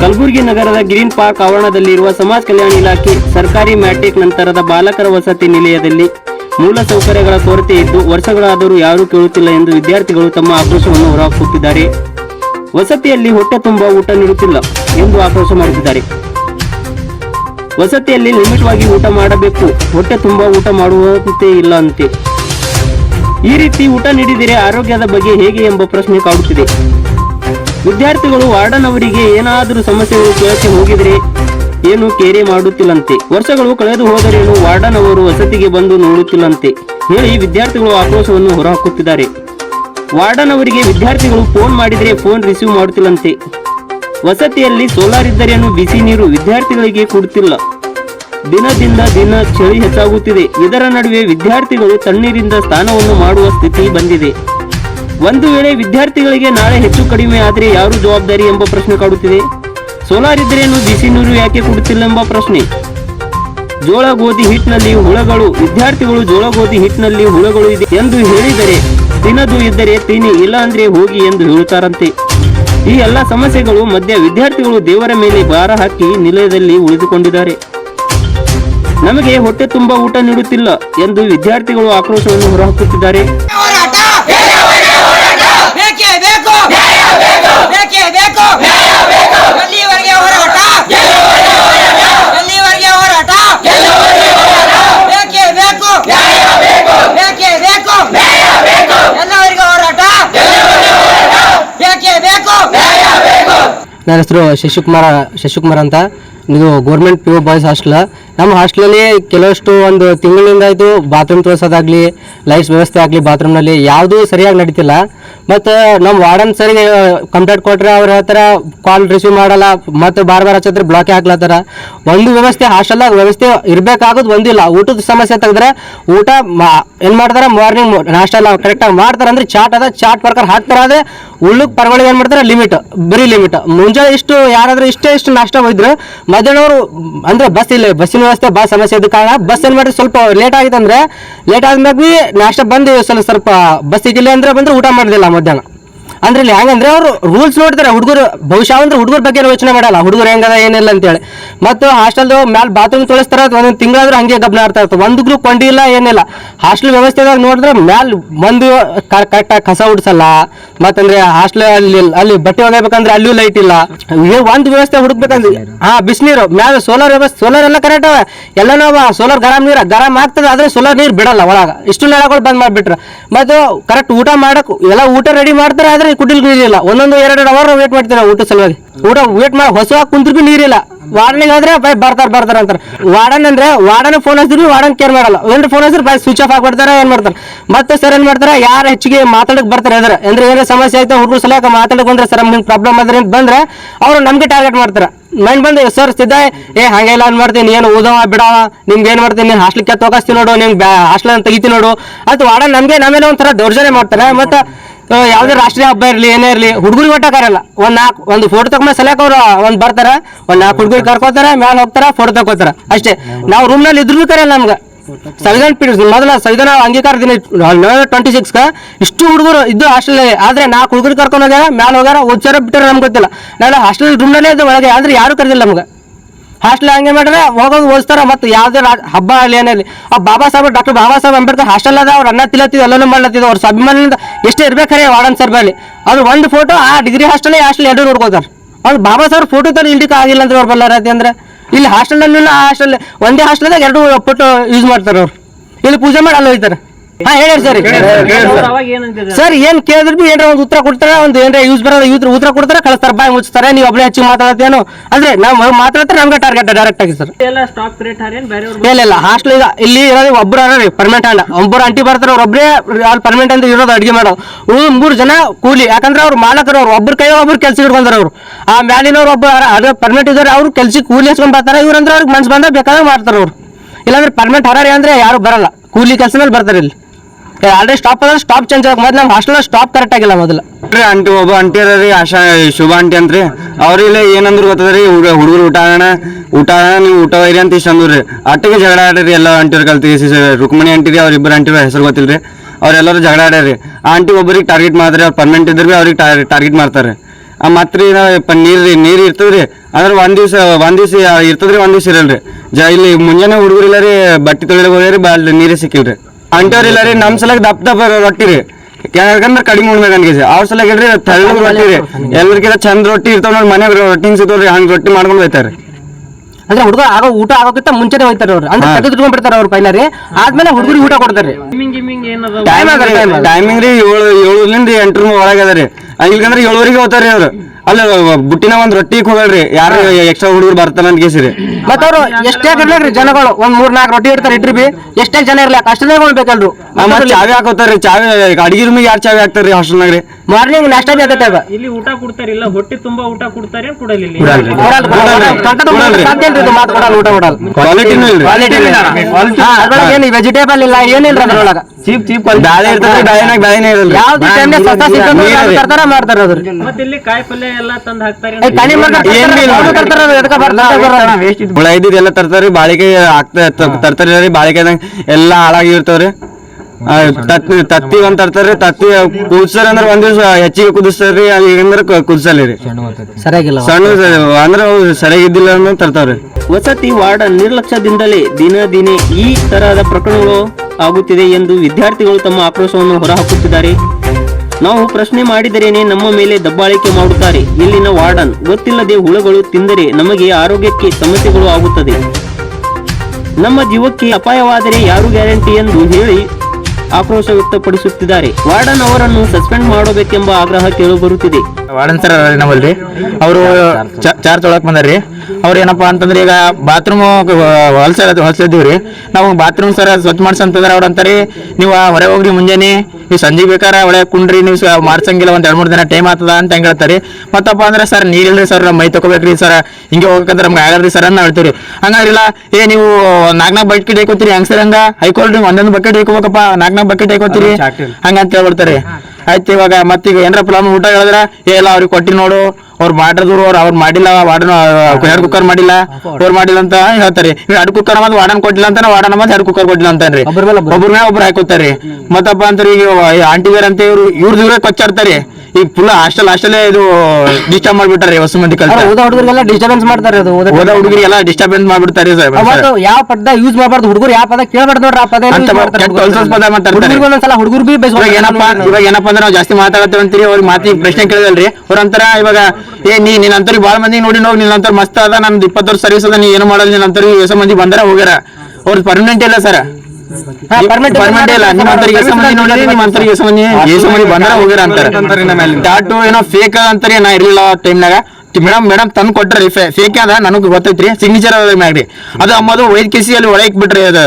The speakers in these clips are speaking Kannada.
ಕಲಬುರಗಿ ನಗರದ ಗ್ರೀನ್ ಪಾರ್ಕ್ ಆವರಣದಲ್ಲಿರುವ ಸಮಾಜ ಕಲ್ಯಾಣ ಇಲಾಖೆ ಸರ್ಕಾರಿ ಮ್ಯಾಟ್ರಿಕ್ ನಂತರದ ಬಾಲಕರ ವಸತಿ ನಿಲಯದಲ್ಲಿ ಮೂಲ ಸೌಕರ್ಯಗಳ ಕೊರತೆ ಇದ್ದು ವರ್ಷಗಳಾದರೂ ಯಾರೂ ಕೇಳುತ್ತಿಲ್ಲ ಎಂದು ವಿದ್ಯಾರ್ಥಿಗಳು ತಮ್ಮ ಆಕ್ರೋಶವನ್ನು ಹೊರಹಾಕುತ್ತಿದ್ದಾರೆ. ವಸತಿಯಲ್ಲಿ ಹೊಟ್ಟೆ ತುಂಬ ಊಟ ನೀಡುತ್ತಿಲ್ಲ ಎಂದು ಆಕ್ರೋಶ ಮಾಡುತ್ತಿದ್ದಾರೆ ವಸತಿಯಲ್ಲಿ ಲಿಮಿಟ್ವಾಗಿ ಊಟ ಮಾಡಬೇಕು. ಹೊಟ್ಟೆ ತುಂಬ ಊಟ ಮಾಡುವಂತೆ ಇಲ್ಲ ಅಂತೆ. ಈ ರೀತಿ ಊಟ ನೀಡಿದರೆ ಆರೋಗ್ಯದ ಬಗ್ಗೆ ಹೇಗೆ ಎಂಬ ಪ್ರಶ್ನೆ ಕಾಡುತ್ತಿದೆ. ವಿದ್ಯಾರ್ಥಿಗಳು ವಾರ್ಡನ್ ಅವರಿಗೆ ಏನಾದರೂ ಸಮಸ್ಯೆಗಳು ಕೇಳಕ್ಕೆ ಹೋಗಿದ್ರೆ ಏನು ಕೇರಿ ಮಾಡುತ್ತಿಲ್ಲಂತೆ. ವರ್ಷಗಳು ಕಳೆದು ಹೋದರೇನು ವಾರ್ಡನ್ ಅವರು ವಸತಿಗೆ ಬಂದು ನೋಡುತ್ತಿಲ್ಲಂತೆ ಹೇಳಿ ವಿದ್ಯಾರ್ಥಿಗಳು ಆಕ್ರೋಶವನ್ನು ಹೊರಹಾಕುತ್ತಿದ್ದಾರೆ. ವಾರ್ಡನ್ ಅವರಿಗೆ ವಿದ್ಯಾರ್ಥಿಗಳು ಫೋನ್ ಮಾಡಿದರೆ ಫೋನ್ ರಿಸೀವ್ ಮಾಡುತ್ತಿಲ್ಲಂತೆ. ವಸತಿಯಲ್ಲಿ ಸೋಲಾರ್ ಇದ್ದರೇನು ಬಿಸಿ ನೀರು ವಿದ್ಯಾರ್ಥಿಗಳಿಗೆ ಕೊಡುತ್ತಿಲ್ಲ. ದಿನದಿಂದ ದಿನ ಚಳಿ ಹೆಚ್ಚಾಗುತ್ತಿದೆ. ಇದರ ನಡುವೆ ವಿದ್ಯಾರ್ಥಿಗಳು ತಣ್ಣೀರಿಂದ ಸ್ನಾನವನ್ನು ಮಾಡುವ ಸ್ಥಿತಿ ಬಂದಿದೆ. ಒಂದು ವೇಳೆ ವಿದ್ಯಾರ್ಥಿಗಳಿಗೆ ನಾಳೆ ಹೆಚ್ಚು ಕಡಿಮೆ ಆದರೆ ಯಾರು ಜವಾಬ್ದಾರಿ ಎಂಬ ಪ್ರಶ್ನೆ ಕಾಡುತ್ತಿದೆ? ಸೋಲಾರ್ ಇದ್ರೇನು ಬಿಸಿ ನೀರು ಯಾಕೆ ಕೊಡುತ್ತಿಲ್ಲ ಎಂಬ ಪ್ರಶ್ನೆ? ಜೋಳ ಗೋಧಿ ಹಿಟ್ನಲ್ಲಿ ಹುಳಗಳು, ವಿದ್ಯಾರ್ಥಿಗಳು ಜೋಳ ಗೋಧಿ ಹಿಟ್ನಲ್ಲಿ ಹುಳಗಳು ಇದೆ ಎಂದು ಹೇಳಿದರೆ, ತಿನ್ನದು ಇದ್ದರೆ ತಿನ್ನಿ ಇಲ್ಲ ಅಂದ್ರೆ ಹೋಗಿ ಎಂದು ಹೇಳುತ್ತಾರಂತೆ. ಈ ಎಲ್ಲ ಸಮಸ್ಯೆಗಳು ಮಧ್ಯ ವಿದ್ಯಾರ್ಥಿಗಳು ದೇವರ ಮೇಲೆ ಭಾರ ಹಾಕಿ ನಿಲಯದಲ್ಲಿ ಉಳಿದುಕೊಂಡಿದ್ದಾರೆ. ನಮಗೆ ಹೊಟ್ಟೆ ತುಂಬಾ ಊಟ ನೀಡುತ್ತಿಲ್ಲ ಎಂದು ವಿದ್ಯಾರ್ಥಿಗಳು ಆಕ್ರೋಶವನ್ನು ಹೊರಹಾಕುತ್ತಿದ್ದಾರೆ ಹೋರಾಟ ಬೇಕೇ ಬೇಕು ಬೇಕೇ ಎಲ್ಲಿವರೆಗೆ ಹೋರಾಟ? ಎಲ್ಲಿವರೆಗೆ ಹೋರಾಟ? ಬೇಕೇ ಬೇಕು. ಬೇಕೇ ಬೇಕು. ಎಲ್ಲವರಿಗೂ ಹೋರಾಟ? ಬೇಕೇ ಬೇಕು. ನನ್ನ ಹೆಸರು ಶಶಿಕುಮಾರ ಶಶಿಕುಮಾರ್ ಅಂತ. ಇದು ಗೌರ್ಮೆಂಟ್ ಪಿ ಬಾಯ್ಸ್ ಹಾಸ್ಟೆಲ್ ನಮ್ಮ ಹಾಸ್ಟೆಲಲ್ಲಿ ಕೆಲವಷ್ಟು ಒಂದು ತಿಂಗಳಿಂದ ಆಯಿತು ಬಾತ್ರೂಮ್ ತೋರಿಸೋದಾಗಲಿ ಲೈಟ್ಸ್ ವ್ಯವಸ್ಥೆ ಆಗಲಿ ಬಾತ್ರೂಮ್ನಲ್ಲಿ ಯಾವುದೂ ಸರಿಯಾಗಿ ನಡೀತಿಲ್ಲ. ಮತ್ತು ನಮ್ಮ ವಾರ್ಡನ್ ಸರಿಗೆ ಕಂಪ್ಲೇಂಟ್ ಕೊಟ್ಟರೆ ಅವ್ರ ಹೇಳ್ತಾರೆ ಕಾಲ್ ರಿಸೀವ್ ಮಾಡಲ್ಲ, ಮತ್ತು ಬಾರ್ ಬಾರ್ ಹಚ್ಚತ್ರ ಬ್ಲಾಕೇ ಹಾಕ್ಲತ್ತಾರ ಒಂದು ವ್ಯವಸ್ಥೆ ಹಾಸ್ಟೆಲ್ದಾಗ ವ್ಯವಸ್ಥೆ ಇರಬೇಕಾಗೋದು ಒಂದಿಲ್ಲ. ಊಟದ ಸಮಸ್ಯೆ ತೆಗೆದ್ರೆ ಊಟ ಏನು ಮಾಡ್ತಾರೆ ಮಾರ್ನಿಂಗ್ ನಾಷ್ಟ ನಾವು ಕರೆಕ್ಟಾಗಿ ಮಾಡ್ತಾರೆ ಅಂದರೆ ಚಾಟ್ ಅದ ಚಾಟ್ ವರ್ಕರ್ ಹಾಕ್ತಾರೆ ಅದೇ ಉಳ್ಳುಕ್ ಪರಗಳಿಗೆ ಏನು ಮಾಡ್ತಾರೆ ಲಿಮಿಟ್ ಬರೀ ಲಿಮಿಟ್ ಮುಂಜಾನೆ ಇಷ್ಟು ಯಾರಾದರೂ ಇಷ್ಟೇ ಇಷ್ಟು ನಾಷ್ಟ ಹೋಯ್ದ್ರು ಮಧ್ಯಾಹ್ನವರು, ಅಂದ್ರೆ ಬಸ್ ಇಲ್ಲ ಬಸ್ಸಿನ ವ್ಯವಸ್ಥೆ ಭಾಳ ಸಮಸ್ಯೆ ಇದ್ದ ಕಾರಣ ಬಸ್ ಏನು ಮಾಡಿದ್ರೆ ಸ್ವಲ್ಪ ಲೇಟ್ ಆಗಿದೆ ಅಂದ್ರೆ ಲೇಟ್ ಆದ್ಮೇಲೆ ನಾಷ್ಟ ಬಂದು ಸ್ವಲ್ಪ ಸ್ವಲ್ಪ ಬಸ್ ಸಿಗಿಲ್ಲ ಅಂದ್ರೆ ಬಂದ್ರೆ ಊಟ ಮಾಡೋದಿಲ್ಲ ಮಧ್ಯಾಹ್ನ. ಅಂದ್ರೆ ಇಲ್ಲಿ ಹೆಂಗಂದ್ರೆ ಅವರು ರೂಲ್ಸ್ ನೋಡ್ತಾರೆ, ಹುಡುಗರು ಬಹುಶಃ ಅಂದ್ರೆ ಹುಡುಗರ ಬಗ್ಗೆ ಯೋಚನೆ ಮಾಡಲ್ಲ. ಹುಡುಗರು ಹೆಂಗದ, ಏನಿಲ್ಲ ಅಂತೇಳಿ. ಮತ್ತು ಹಾಸ್ಟೆಲ್ದು ಮ್ಯಾಲ್ ಬಾತ್ರೂಮ್ ತೊಳಸ್ತಾರ ಒಂದೊಂದು ತಿಂಗಳಾದ್ರೂ ಹಂಗೆ ಗಮನ ಆಡ್ತಾ ಇರ್ತದೆ ಒಂದು ಗ್ರೂಪ್ ಕೊಂಡಿಲ್ಲ ಏನಿಲ್ಲ. ಹಾಸ್ಟೆಲ್ ವ್ಯವಸ್ಥೆದಾಗ ನೋಡಿದ್ರೆ ಮ್ಯಾಲ್ ಒಂದು ಕರೆಕ್ಟಾಗಿ ಕಸ ಉಡ್ಸಲ್ಲ. ಮತ್ತಂದ್ರೆ ಹಾಸ್ಟೆಲ್ ಅಲ್ಲಿ ಅಲ್ಲಿ ಬಟ್ಟೆ ಒಗೆಬೇಕಂದ್ರೆ ಅಲ್ಲೂ ಲೈಟ್ ಇಲ್ಲ. ಒಂದು ವ್ಯವಸ್ಥೆ ಹುಡುಕ್ಬೇಕಂದ್ರೆ ಹಾ, ಬಿಸಿನೀರು. ಮ್ಯಾಲ ಸೋಲಾರ್ ವ್ಯವಸ್ಥೆ ಸೋಲಾರ್ ಎಲ್ಲ ಕರೆಕ್ಟ್ ಎಲ್ಲನೂ ಸೋಲಾರ್ ಗರಂ ನೀರು, ಗರಂ ಆಗ್ತದೆ, ಆದ್ರೆ ಸೋಲಾರ್ ನೀರು ಬಿಡಲ್ಲ ಒಳಗ. ಇಷ್ಟು ನೆಲಗಳು ಬಂದ್ ಮಾಡಿಬಿಟ್ರೆ. ಮತ್ತು ಕರೆಕ್ಟ್ ಊಟ ಮಾಡಕ್ ಎಲ್ಲ ಊಟ ರೆಡಿ ಮಾಡ್ತಾರೆ, ಆದ್ರೆ ಕುಡಿಲ್ ನೀರಿಲ್ಲ. ಒಂದೊಂದು ಎರಡು ಅವರ್ ವೇಟ್ ಮಾಡ್ತೀರ ಊಟ ಸಲುವಾಗಿ. ಊಟ ವೇಟ್ ಮಾಡಿ ಹೊಸ ಕುಂತ್ರಿಗೂ ನೀರಿಲ್ಲ. ವಾರ್ಡನಿಗೆ ಆದ್ರೆ ಬೈ ಬರ್ತಾರ ಬರ್ತಾರ ಅಂತಾರೆ. ವಾರ್ಡನ್ ಅಂದ್ರೆ ವಾರ್ಡನ್ ಫೋನ್ ಹಚ್ಚಿದ್ರು ವಾರ್ಡನ್ ಕೇರ್ ಮಾಡಲ್ಲ. ಏನ್ರಿ ಫೋನ್ ಹಚ್ಚಿದ್ರೆ ಬೈ ಸ್ವಿಚ್ ಆಫ್ ಆಗ್ಬಿಡ್ತಾರೆ, ಏನ್ ಮಾಡ್ತಾರೆ? ಮತ್ತೆ ಸರ್ ಏನ್ ಮಾಡ್ತಾರೆ? ಯಾರು ಹೆಚ್ಚಿಗೆ ಮಾತಾಡಕ್ ಬರ್ತಾರೆ ಅದರ ಅಂದ್ರೆ ಏನೇ ಸಮಸ್ಯೆ ಆಯ್ತಾ ಹುಡುಗರು ಸಲಕ ಮಾತಾಡಕ್ ಬಂದ್ರೆ ಸರ್ ನಿಮ್ಗೆ ಪ್ರಾಬ್ಲಮ್ ಆದ್ರೆ ಬಂದ್ರೆ ಅವ್ರು ನಮ್ಗೆ ಟಾರ್ಗೆಟ್ ಮಾಡ್ತಾರೆ. ಮೈಂಡ್ ಬಂದು ಸರ್ ಸಿದ್ಧ ಏ ಹಂಗೆಲ್ಲ ಅನ್ ಮಾಡ್ತೀನಿ, ಏನು ಓದವ ಬಿಡವ, ನಿಮ್ಗೆ ಏನ್ ಮಾಡ್ತೀನಿ, ನೀನು ಹಾಸ್ಟ್ಲಿಕ್ಕೆ ತೋಕಸ್ತೀನಿ ನೋಡು ನಿಮ್ಗೆ ಹಾಸ್ಟ್ಲನ್ನ ತೆಗಿತೀನಿ ನೋಡು. ಅಥವಾ ವಾರ್ಡನ್ ನಮ್ಗೆ ನಮೇಲೆ ಒಂಥರ ದೌರ್ಜನ್ಯ ಮಾಡ್ತಾರೆ. ಮತ್ತೆ ಯಾವ್ದೇ ರಾಷ್ಟ್ರೀಯ ಹಬ್ಬ ಇರ್ಲಿ, ಏನೇ ಇರ್ಲಿ, ಹುಡುಗರಿಗೆ ಒಟ್ಟ ಕರಲ್ಲ. ಒಂದ್ ನಾಲ್ಕು, ಒಂದು ಫೋಟೋ ತಗೊಂಡ್ ಸಲಕ ಅವ್ರು, ಒಂದ್ ಬರ್ತಾರ, ಒಂದ್ ನಾಲ್ಕು ಹುಡುಗರು ಕರ್ಕೋತಾರ, ಮ್ಯಾಲ ಹೋಗ್ತಾರ ಫೋಟೋ ತಗೋತಾರ. ಅಷ್ಟೇ. ನಾವು ರೂಮ್ನಲ್ಲಿ ಇದ್ರು ಕರೆಯಲ್ಲ ನಮ್ಗೆ. ಸಂವಿಧಾನ ಪೀಠ ಮೊದಲ ಸಂವಿಧಾನ ಅಂಗೀಕಾರ ದಿನ ಟ್ವೆಂಟಿ ಸಿಕ್ಸ್ ಇಷ್ಟು ಹುಡುಗರು ಇದ್ದು ಹಾಸ್ಟೆಲ್ ಆದ್ರೆ ನಾಲ್ಕು ಹುಡುಗರು ಕರ್ಕೊಂಡು ಹೋಗ್ಯಾರ, ಮ್ಯಾಲ ಹೋಗ್ಯಾರ ಓದ್ಸಾರ ಬಿಟ್ಟಾರ ನಮ್ಗೆ ಗೊತ್ತಿಲ್ಲ. ನಾಳೆ ಹಾಸ್ಟೆಲ್ ರೂಮ್ ನಲ್ಲೇ ಇದ್ದು ಒಳಗೆ, ಆದ್ರೆ ಯಾರು ಕರೆದಿಲ್ಲ ನಮ್ಗೆ. ಹಾಸ್ಟೆಲ್ ಹಂಗೆ ಮಾಡ್ರೆ ಹೋಗೋದು ಓದಿಸ್ತಾರ ಮತ್ತು ಯಾವುದೇ ಹಬ್ಬ ಅಲ್ಲಿ ಏನಲ್ಲಿ ಆ ಬಾಬಾ ಸಾಹೇಬ್, ಡಾಕ್ಟರ್ ಬಾಬಾ ಸಾಹೇಬ್ ಅಂಬೇಡ್ಕರ್ ಹಾಸ್ಟೆಲ್ ಅದ ಅವ್ರು ಅನ್ನ ತಿಲ್ಲತ್ತಿದ್ ಎಲ್ಲನೂ ಮಾಡ್ಲತ್ತಿದ್ ಅವ್ರ ಸ್ವಾಭಿಮಾನದಿಂದ ಎಷ್ಟೇ ಇರ್ಬೇಕಾರೆ ವಾರ್ಡನ್ ಸರ್ ಬಲ್ಲಿ ಅದು ಒಂದು ಫೋಟೋ ಆ ಡಿಗ್ರಿ ಹಾಸ್ಟೆಲ್ ಹಾಸ್ಟೆಲ್ ಎರಡು ನೋಡ್ಕೋತಾರೆ ಅವ್ರು ಬಾಬಾ ಸಾಹೇಬ್ ಫೋಟೋ ತರ ಇಲ್ಡಿಕ್ ಆಗಿಲ್ಲ ಅಂದ್ರೆ ಅವ್ರು ಬಲ್ಲಾರ ಅಂದ್ರೆ. ಇಲ್ಲಿ ಹಾಸ್ಟೆಲ್ನಲ್ಲೂ ಹಾಸ್ಟೆಲ್ ಒಂದೇ ಹಾಸ್ಟೆಲ್ದಾಗ ಎರಡು ಫೋಟೋ ಯೂಸ್ ಮಾಡ್ತಾರೆ ಅವ್ರು. ಇಲ್ಲಿ ಪೂಜೆ ಮಾಡಿ ಅಲ್ಲಿ ಹೋಯ್ತಾರೆ ಹಾ ಹೇಳಿ ಸರ್. ಸರ್ ಏನ್ ಕೇಳಿದ್ರು ಬಿ ಏನಾರ ಒಂದು ಉತ್ತರ ಕೊಡ್ತಾರೆ ಒಂದು ಏನ್ರ ಯೂಸ್ ಬರೋದು ಯೂಸ್ ಉತ್ತರ ಕೊಡ್ತಾರೆ ಕಳಿಸ್ತಾರೆ ಬಾಯ್ ಮುಚ್ತಾರೆ ನೀವು ಒಬ್ಬನೇ ಹೆಚ್ಚು ಮಾತಾಡತ್ತೇನು ಅಂದ್ರೆ ನಾವು ಮಾತಾಡ್ತಾರೆ ನಮ್ಗೆ ಟಾರ್ಗೆಟ್ ಡೈರೆಕ್ಟ್ ಆಗಿ ಸರ್. ಇಲ್ಲ ಇಲ್ಲ ಹಾಸ್ಟೆಲ್ ಈಗ ಇಲ್ಲಿ ಇರೋದು ಒಬ್ರು ಅರ ಪರ್ಮನೆಂಟ್ ಅಲ್ಲ ಒಬ್ಬರು ಅಂಟಿ ಬರ್ತಾರೆ ಅವ್ರು ಒಬ್ಬರೇ ಅಲ್ಲಿ ಪರ್ಮನೆಂಟ್ ಅಂತ ಇರೋದು ಅಡಿಗೆ ಮಾಡೋದು ಉಳಿದ ಮೂರು ಜನ ಕೂಲಿ. ಯಾಕಂದ್ರೆ ಅವ್ರು ಮಾಲಕರು ಅವ್ರು ಒಬ್ರ ಕೈ ಒಬ್ರು ಕೆಲ್ಸ ಇಟ್ಕೊಂಡ್ರ ಅವ್ರು. ಆ ಮ್ಯಾಲಿನವ್ರು ಒಬ್ಬ ಅದು ಪರ್ಮನೆಂಟ್ ಇದ್ದಾರೆ ಅವ್ರು ಕೆಲ್ಸಕ್ಕೆ ಕೂಲಿ ಹಚ್ಕೊಂಡ್ ಬರ್ತಾರೆ ಇವ್ರಂದ್ರೆ ಅವ್ರಿಗೆ ಮನ್ಸು ಬಂದ ಬೇಕಾದ್ರೆ ಮಾಡ್ತಾರೆ ಅವ್ರು. ಇಲ್ಲಾಂದ್ರೆ ಪರ್ಮನೆಂಟ್ ಹರಾರಿ ಅಂದ್ರೆ ಯಾರು ಬರಲ್ಲ. ಕೂಲಿ ಕೆಲಸ ಮೇಲೆ ಬರ್ತಾರೆ ಇಲ್ಲಿ. ಆಲ್ರೆಡಿ ಸ್ಟಾಪ್ ಅದ ಸ್ಟಾಪ್ ಚೇಂಜ್ ಆಗ ಮೊದಲು ನಮ್ಮ ಹಾಸ್ಟೆಲ್ ಸ್ಟಾಪ್ ಕರೆಕ್ಟ್ ಆಗಿಲ್ಲ ಮೊದಲು. ಅಂಟಿ ಒಬ್ಬ ಆಂಟಿ ಅದ ರೀ, ಆಶಾ ಶುಭ ಆಂಟಿ ಅಂತ್ರಿ. ಅವ್ರಿಲ್ಲ ಏನಂದ್ರು ಗೊತ್ತದ ರೀ ಹುಡುಗ ಹುಡುಗರು ಊಟ ಆಗೋಣ ಊಟ ನೀವು ಊಟ ಅಂತ ಇಷ್ಟ ಅಂದ್ರಿ ರೀ. ಅಟ್ಟಿಗೆ ಜಗಳ ಆಡ್ರಿ ಎಲ್ಲ ಆಂಟಿಯವ್ರ ಕಲ್ತಿ ರುಕ್ಮಣಿ ಆಂಟಿ ರೀ ಅವ್ರಿಬ್ಬರು ಆಂಟಿರ ಹೆಸರು ಗೊತ್ತಿಲ್ರಿ. ಅವ್ರೆಲ್ಲರೂ ಜಗಳ ಆಡ್ಯಾರಿ ಆಂಟಿ ಒಬ್ಬರಿಗೆ ಟಾರ್ಗೆಟ್ ಮಾಡ್ತಾರೆ ಅವ್ರು ಪರ್ಮನೆಂಟ್ ಇದ್ರೆ ಅವ್ರಿಗೆ ಟಾರ್ಗೆಟ್ ಮಾಡ್ತಾರೆ ಆ ನೀರು ಪ ರೀ, ನೀರ್ ಇರ್ತದ್ರಿ ಅಂದ್ರೆ ಒಂದ್ ದಿವ್ಸ ಒಂದ್ ದಿವ್ಸ ಇರ್ತದ್ರಿ ಒಂದ್ ದಿವ್ಸ ಇರಲ್ರಿ. ಜ ಇಲ್ಲಿ ಮುಂಜಾನೆ ಹುಡುಗರು ಇಲ್ಲ ರೀ, ಬಟ್ಟೆ ತೊಳಿಲಿಕ್ಕೆ ಹೋಗ್ಯಾರಿ ಬಾ ಅಲ್ಲಿ ನೀರೇ ಸಿಕ್ಕಿಲ್ರಿ. ಅಂಟವ್ರು ಇಲ್ಲ ರೀ ನಮ್ ಸಲಕ್ ದಪ್ಪ ದಪ್ಪ ರೊಟ್ಟಿ ರೀ. ಯಾಕಂದ್ರೆ ಕಡಿಮೆ ಉಣ್ಬೇಕು ಅನ್ಕೇಸಿ ಅವ್ರ ಸಲಕ್ ಇಲ್ರಿ ತೆಳ್ಳಗ್ ರೊಟ್ಟಿ ರೀ. ಎಲ್ಲರಿಗಿಂತ ಚಂದ ರೊಟ್ಟಿ ಇರ್ತಾವ ನೋಡಿ ಮನೆ ರೊಟ್ಟಿ ಸಿಗ್ತಾವ್ರಿ ಹಂಗ ರೊಟ್ಟಿ ಮಾಡ್ಕೊಂಡು ಹೋಯ್ತಾರ ಅಂದ್ರೆ ಹುಡುಗ ಆಗೋ ಊಟ ಆಗೋಕಿಂತ ಮುಂಚೆನೆ ಹೋಯ್ತಾರೆ ಅವ್ರು. ಅಂದ್ರೆ ತೆಗೆದು ಬಿಡ್ತಾರೆ ಅವ್ರು ಪೈಲಾರಿ. ಆದ್ಮೇಲೆ ಹುಡುಗರಿಗೆ ಊಟ ಕೊಡ್ತಾರೆ. ಟೈಮಿಂಗ್ ರೀ ಏಳು ಏಳರಿಂದ ಎಂಟರ ಒಳಗೆ ಅದ ರೀ. ಇಲ್ಕಂದ್ರೆ ಏಳುವರೆಗೆ ಹೋಗ್ತಾರ್ರಿ ಅವ್ರು. ಅಲ್ಲ ಬುಟ್ಟಿನ ಒಂದ್ ರೊಟ್ಟಿ ಹೋಗಲ್ರಿ. ಯಾರು ಎಕ್ಸ್ಟ್ರಾ ಹುಡುಗರು ಬರ್ತಾನ ಅಂತ ಕೇಸಿರಿ. ಮತ್ತ ಅವ್ರು ಎಷ್ಟೇ ಇರ್ಲಿ ಜನಗಳು. ಒಂದ್ ಮೂರ್ ನಾಲ್ಕು ರೊಟ್ಟಿ ಇಡ್ತಾರೆ ಇಟ್ರಿ ಬಿ ಎಷ್ಟೇ ಜನ ಇರ್ಲಿ ಅಷ್ಟೇ ಬೇಕಲ್ರು ಮತ್ತೆ ಚಾವಿ ಹಾಕೋತಾರ್ರಿ ಚಾವಿ ಅಡಿಗೆ ರೂಮಿಗೆ ಯಾರು ಚಾವಿ ಹಾಕ್ತಾರ್ರಿ ಹಾಸ್ಟೆಲ್ನಾಗ ರೀ ಮಾರ್ನಿಂಗ್ ನಾಷ್ಟ ಬಿ ಆಗತ್ತೆ ಅವ ಇಲ್ಲಿ ಊಟ ಕೊಡ್ತಾರೆ ಇಲ್ಲ ಹೊಟ್ಟೆ ತುಂಬಾ ಊಟ ಕೊಡ್ತಾರೆ ಏನು ವೆಜಿಟೇಬಲ್ ಇಲ್ಲ ಏನಿಲ್ಲ ಅದ್ರೊಳಗ. ಚೀಪ್ ಚೀಪ್ ಬ್ಯಾಳೆ ಇರ್ತದ್ರಿ ಬ್ಯಾಳೆನಾಗ ಬ್ಯಾಳೆನೇ ಇರಲ್ಲ. ಯಾವ್ದು ಟೈಮ್ನಾಗ ಸಸ್ತ ಸಿಕ್ಕಂದ್ರೆ ನೀರೇ. ಅದು ತರ್ತಾರ ಮಾಡ್ತಾರ ಅದ್ರ ಮತ್ತೆ ಇಲ್ಲಿ ಕಾಯಿ ಪಲ್ಯ ಎಲ್ಲ ತಂದ ಹಾಕ್ತಾರೆ. ಬರ್ತಾರೆ, ಎಲ್ಲ ತರ್ತಾರಿ ಬಾಳಿಕೆ ಹಾಕ್ತಾ ತರ್ತಾರಿ ರೀ ಬಾಳಿಕೆದಾಗ ಎಲ್ಲಾ ಹಾಳಾಗಿರ್ತಾವ್ರಿ. ಆ, ತತ್ತಿ ಅಂತ ಒಂದ್ ತರ್ತಾರ್ರಿ ತತ್ತಿ ಕುದಿಸ್ತಾರ ಅಂದ್ರೆ ಒಂದ್ ದಿವ್ಸ ಹೆಚ್ಚಿಗೆ ಕುದಿಸ್ತಾರ್ರಿ ಈಗಂದ್ರ ಕುದಿಸಲ್ಲ ರೀ ಸರಿಯಾಗಿಲ್ಲ. ಸಣ್ಣ ಅಂದ್ರ ಸರಿಯಾಗಿದ್ದಿಲ್ಲ ಅಂದ್ರೆ ತರ್ತಾವ್ರಿ. ವಸತಿ ವಾರ್ಡ್ ನಿರ್ಲಕ್ಷ್ಯದಿಂದಲೇ ದಿನ ದಿನೇ ಈ ತರಹದ ಪ್ರಕರಣಗಳು ಆಗುತ್ತಿದೆ ಎಂದು ವಿದ್ಯಾರ್ಥಿಗಳು ತಮ್ಮ ಆಕ್ರೋಶವನ್ನು ಹೊರಹಾಕುತ್ತಿದ್ದಾರೆ. ನಾವು ಪ್ರಶ್ನೆ ಮಾಡಿದರೇನೆ ನಮ್ಮ ಮೇಲೆ ದಬ್ಬಾಳಿಕೆ ಮಾಡುತ್ತಾರೆ. ಇಲ್ಲಿನ ವಾರ್ಡನ್ ಗೊತ್ತಿಲ್ಲದೆ ಹುಳುಗಳು ತಿಂದರೆ ನಮಗೆ ಆರೋಗ್ಯಕ್ಕೆ ಸಮಸ್ಯೆಗಳು ಆಗುತ್ತದೆ. ನಮ್ಮ ಜೀವಕ್ಕೆ ಅಪಾಯವಾದರೆ ಯಾರು ಗ್ಯಾರಂಟಿ ಎಂದು ಹೇಳಿ ಆಕ್ರೋಶ ವ್ಯಕ್ತಪಡಿಸುತ್ತಿದ್ದಾರೆ. ವಾರ್ಡನ್ ಅವರನ್ನು ಸಸ್ಪೆಂಡ್ ಮಾಡಬೇಕೆಂಬ ಆಗ್ರಹ ಕೇಳಿಬರುತ್ತಿದೆ. ವಾರ್ಡನ್ ಸರ್ ನಮ್ಮಲ್ಲಿ. ಅವರು ಚಾರ್ಜ್ ಒಳಕ್ ಬಂದಾರ್ರಿ ಅವ್ರ ಏನಪ್ಪಾ ಅಂತಂದ್ರೆ ಈಗ ಬಾತ್ರೂಮ್ ಹೊಲ್ಸ ಹೊಲ್ಸಿದ್ದೀವ್ರಿ ನಾವು ಬಾತ್ರೂಮ್ ಸರ್ ಸ್ವಚ್ಛ ಮಾಡ್ಸಂತಂದ್ರೆ ಅವ್ರ ಅಂತಾರೆ. ನೀವು ಹೊರಗೆ ಹೋಗ್ರಿ ಮುಂಜಾನೆ. ನೀವು ಸಂಜೆ ಬೇಕಾರ ಒಳಗೆ ಕುಂಡ್ರಿ. ನೀವು ಮಾಡ್ಸಂಗಿಲ್ಲ ಒಂದ್ ಎರಡ್ ಮೂರ್ ದಿನ ಟೈಮ್ ಆಗ್ತದ ಅಂತ ಹೇಳ್ತಾರೆ. ಮತ್ತಪ್ಪ ಅಂದ್ರೆ ಸರ್ ನೀರಿಲ್ರಿ ಸರ್ ಮೈ ತಗೋಬೇಕ್ರಿ ಸರ್. ಹಿಂಗೆ ಹೋಗಕಂದ್ರೆ ನಮ್ಗೆ ಆಗಲ್ರಿ ಸರ್ ಅಂತ ಹೇಳ್ತೀವಿ ಹಂಗಾರಿಲ್ಲ ಏ ನೀವು ನಾಲ್ಕು ನಾಲ್ಕು ಬಕೆಟ್ ಹಾಕೋತೀರಿ ಹೆಂಗ್? ಸರ್ ಹಂಗ ಒಂದೊಂದು ಬಕೆಟ್ ನಾಲ್ಕು ನಾಲ್ಕು ಬಕೆಟ್ ಹಾಕೋತೀರಿ? ಹಂಗಂತ ಹೇಳ್ಬಿಡ್ತಾರೆ. ಆಯ್ತು ಇವಾಗ ಮತ್ತೀಗ ಏನಾರ ಪ್ರಾಬ್ಲಮ್ ಊಟ ಹೇಳಿದ್ರ? ಏ ಇಲ್ಲ ಅವ್ರಿಗೆ ಕೊಟ್ಟಿ ನೋಡು. ಅವ್ರು ಮಾಡಿದ್ರು ಅವ್ರು ಅವ್ರು ಮಾಡಿಲ್ಲ ವಾಡನ್ ಎರಡು ಕುಕ್ಕರ್ ಮಾಡಿಲ್ಲ. ಅವ್ರು. ಮಾಡಿಲ್ಲ ಅಂತ ಹೇಳ್ತಾರೆ. ಎರಡು ಕುಕ್ಕರ್ ಮತ್ತೆ ವಾಡನ್ ಕೊಟ್ಟಿಲ್ಲ ಅಂತಾನೆ ವಾಡನ್ ಮತ್ತೆ ಎರಡು ಕುಕ್ಕರ್ ಕೊಟ್ಟಿಲ್ಲ ಅಂತಾನ್ರಿ. ಒಬ್ರ ಮೇಲೆ ಒಬ್ರು. ಹಾಕೋತಾರಿ. ಮತ್ತಪ್ಪ ಅಂತಾರೆ ಈಗ ಆಂಟಿ ಬೇರೆ ಅಂತ ಇವ್ರು ಇವ್ರದ್ದು ಇವ್ರೆ ಕೊಚ್ಚಾಡ್ತಾರೆ. ಈಗ ಫುಲ್ ಹಾಸ್ಟೆಲ್ ಹಾಸ್ಟೆಲ್ ಇದು ಡಿಸ್ಟರ್ಬ್ ಮಾಡ್ಬಿಟ್ಟಾರೆ ಹೊಸ ಮಂದಿ ಕಲ್ತ. ಓದೋ ಹುಡುಗರಿಗೆಲ್ಲ ಡಿಸ್ಟರ್ಬೆನ್ಸ್ ಮಾಡ್ತಾರೆ ಅದು ಓದೋ ಓದೋ ಹುಡುಗರಿಗೆಲ್ಲ ಡಿಸ್ಟರ್ಬೆನ್ಸ್ ಮಾಡ್ಬಿಡ್ತಾರೆ ಸರ್. ಅವತ್ತು ಯಾವ ಪದ ಯೂಸ್ ಮಾಡಬಾರ್ದು ಹುಡುಗರು ಯಾವ ಪದ ಕೇಳಬಾರ್ದು ನೋಡ್ರಿ ಆ ಪದ ಕಲ್ಸೋದ್ ಪದ. ಹುಡುಗರಿಗೆ ಒಂದೊಂದ್ಸಲ ಹುಡುಗರು ಬಿ ಬೇಸ್ ಇವಾಗ ಏನಪ್ಪ ಇವಾಗ ಏನಪ್ಪಾ ಅಂದ್ರೆ ನಾವು ಜಾಸ್ತಿ ಮಾತಾಡತ್ತೇವೆ ಅಂತೀರಿ ಅವ್ರಿಗೆ ಮಾತಿ ಪ್ರಶ್ನೆ ಕೇಳಿದಲ್ರಿ. ಅವ್ರ ಅಂತರ ಇವಾಗ ಏ ನೀ ನಿನ್ ಅಂತರಿ ಭಾಳ ಮಂದಿ ನೋಡಿ ನೋಡಿ ನಿನ್ನ ಅಂತರ ಮಸ್ತ್ ಅದ ನಮ್ದು ಇಪ್ಪತ್ತು ವರ್ಷ ಸರ್ವಿಸ್ ಅದ ನೀ ಏನು ಮಾಡಲ್ಲ ನಿನ್ ಅಂತರಿ ಹೊಸ ಮಂದಿ ಬಂದ್ರ ಹೋಗ್ಯಾರ. ಅವ್ರ ಪರ್ಮನೆಂಟ್ ಇಲ್ಲ ಸರ್. ಪರ್ಮನೆಂಟ್ ಇಲ್ಲ ನೋಡಿದ್ರೆ ಬಂದಾರ ಹೋಗ್ಯಾರ ಅಂತಾರೆ. ಟಾಟು ಏನೋ ಫೇಕ್ ಅಂತಾರೆ ನಾ ಇರ್ಲಿಲ್ಲ ಟೈಮ್ನಾಗ ಮೇಡಮ್ ಮೇಡಮ್ ತಂದು ಕೊಟ್ರಿ ಫೇಕ್ ಅದ ನನಗೆ ಗೊತ್ತೈತ್ರಿ. ಸಿಗ್ನೇಚರ್ ಮ್ಯಾಗ್ರಿ. ಅದು ಅಮ್ಮದು ಒಯ್ದ್ ಕೇಸಿ ಅಲ್ಲಿ ಒಳಗೆ ಬಿಟ್ರಿ ಅದು.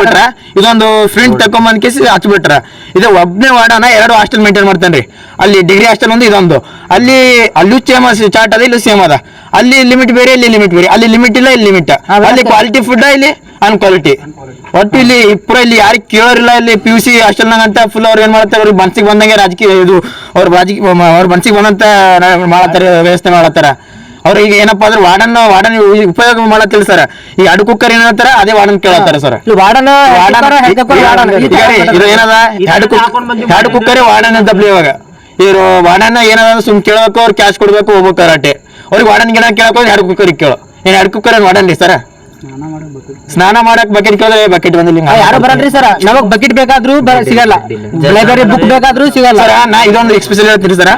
ಬಿಟ್ರ ಇದೊಂದು ಫ್ರೆಂಡ್ ತಕೊಂಬಂದ್ ಕೇಸಿ ಹಚ್ಬಿಟ್ರ. ಇದು ಒಬ್ನೇ ವಾರ್ಡನ ಎರಡು ಹಾಸ್ಟೆಲ್ ಮೇಂಟೈನ್ ಮಾಡ್ತಾನ್ರಿ ಅಲ್ಲಿ ಡಿಗ್ರಿ ಹಾಸ್ಟೆಲ್ ಒಂದು ಇದೊಂದು. ಅಲ್ಲಿ ಅಲ್ಲೂ ಸೇಮ್ ಚಾಟ್ ಅದ ಇಲ್ಲೂ ಸೇಮ್ ಅದ. ಅಲ್ಲಿ ಲಿಮಿಟ್ ಬೇರೆ ಇಲ್ಲಿ ಲಿಮಿಟ್ ಬೇರೆ. ಅಲ್ಲಿ ಲಿಮಿಟ್ ಇಲ್ಲ ಇಲ್ಲಿ ಲಿಮಿಟ್ ಅಲ್ಲಿ ಕ್ವಾಲಿಟಿ ಫುಡ್ ಇಲ್ಲಿ? ಅನ್ಕ್ವಾಲಿಟಿ ಒಟ್ಟು ಇಲ್ಲಿ ಇಪ್ಪರ ಇಲ್ಲಿ ಯಾರಿಗೆ ಕೇಳೋರಿಲ್ಲ ಇಲ್ಲಿ ಪಿ ಯು ಸಿ ಹಾಸ್ಟೆಲ್ನಾಗ ಅಂತ ಫುಲ್ ಅವ್ರು ಏನ್ ಮಾಡ್ತಾರೆ ಅವ್ರಿಗೆ ಮನ್ಸಿಗೆ ಬಂದಂಗೆ ರಾಜಕೀಯ ಇದು ಅವ್ರ ರಾಜಕೀಯ ಅವ್ರ ಮನ್ಸಿಗೆ ಬಂದಂತ ಮಾಡತ್ತಾರ ವ್ಯವಸ್ಥೆ ಮಾಡತ್ತಾರ. ಅವ್ರಿಗೆ ಏನಪ್ಪಾ ಅಂದ್ರೆ ವಾರ್ಡನ್ ವಾರ್ಡನ್ ಉಪಯೋಗ ಮಾಡತ್ತಿಲ್ಲ ಸರ್ ಈ ಅಡು ಕುಕ್ಕರ್ ಏನ್ ಹೇಳ್ತಾರ ಅದೇ ವಾರ್ಡನ್ ಕೇಳತ್ತಾರ ಸರ್ ವಾರ್ಡನ್ ಇದು ಏನದ? ಎರಡು ಕುಕ್ಕರೇ ವಾರ್ಡನ್ ಅಂತ ಇವಾಗ. ಇವ್ರು ವಾರ್ಡನ್ ಏನದ ಸುಮ್ ಕೇಳಬೇಕು ಅವ್ರು ಕ್ಯಾಶ್ ಕೊಡ್ಬೇಕು ಹೋಗ್ಬೇಕು ಅರಾಟೆ ಅವ್ರಿಗೆ ವಾರ್ಡನ್ ಗಿಡ ಕೇಳಕ್ ಹೋಗಿ ಎರಡು ಕುಕ್ಕರ್ ಕೇಳು. ಏನ್ ಎರಡು ಕುಕ್ಕರ್ ಏನ್ ವಾರ್ಡನ್ ರೀ ಸರ್ ಸ್ನಾನ ಮಾಡಕ್ ಬಕೆಟ್ ಕೇಳಿದ್ರೆ ಬಕೆಟ್ ಬಂದಿಲ್ಲ ಯಾರು ಬರಲ್ರಿ ಸರ್? ನಮಗ್ ಬಕೆಟ್ ಬೇಕಾದ್ರೂ ಸಿಗಲ್ಲ. ಲೈಬ್ರರಿ ಬುಕ್ ಬೇಕಾದ್ರೂ ಸಿಗಲ್ಲ. ಸರ್ ನಾ ಇದೊಂದು ಎಕ್ಸ್ಪೆಷಲ್ ಹೇಳ್ತೀನಿ ಸರ್.